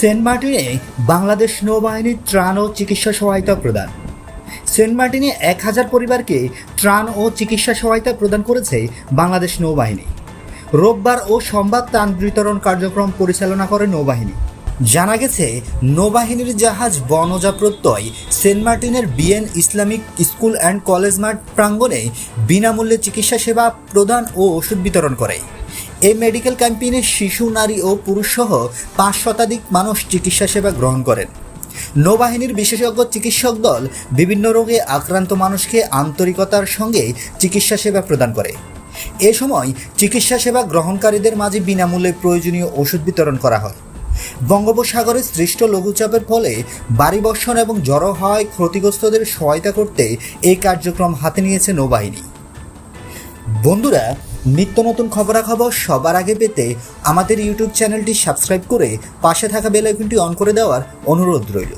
Saint মার্টিনে বাংলাদেশ নৌবাহিনীর ত্রাণ ও চিকিৎসা সহায়তা প্রদান। সেন্ট মার্টিনে এক হাজার পরিবারকে ত্রাণ ও চিকিৎসা সহায়তা প্রদান করেছে বাংলাদেশ নৌবাহিনী। রোববার ও সোমবার ত্রাণ বিতরণ কার্যক্রম পরিচালনা করে নৌবাহিনী। জানা গেছে, নৌবাহিনীর জাহাজ বনজা প্রত্যয় সেন্ট মার্টিনের BN Islamic school and college মাঠ প্রাঙ্গণে বিনামূল্যে চিকিৎসা সেবা প্রদান ও ওষুধ বিতরণ করে। এই মেডিকেল ক্যাম্পেইনে শিশু, নারী ও পুরুষসহ পাঁচ শতাধিক মানুষ চিকিৎসা সেবা গ্রহণ করেন। নৌবাহিনীর বিশেষজ্ঞ চিকিৎসক দল বিভিন্ন রোগে আক্রান্ত মানুষকে আন্তরিকতার সঙ্গে চিকিৎসা সেবা প্রদান করে। এ সময় চিকিৎসা সেবা গ্রহণকারীদের মাঝে বিনামূল্যে প্রয়োজনীয় ওষুধ বিতরণ করা হয়। বঙ্গোপসাগরে সৃষ্ট লঘুচাপের ফলে বাড়ি বর্ষণ এবং জড়ো হওয়ায় ক্ষতিগ্রস্তদের সহায়তা করতে এই কার্যক্রম হাতে নিয়েছে নৌবাহিনী। বন্ধুরা নিত্য নতুন খবরাখবর সবার আগে পেতে আমাদের ইউটিউব চ্যানেলটি সাবস্ক্রাইব করে পাশে থাকা বেল আইকনটি অন করে দেওয়ার অনুরোধ রইল।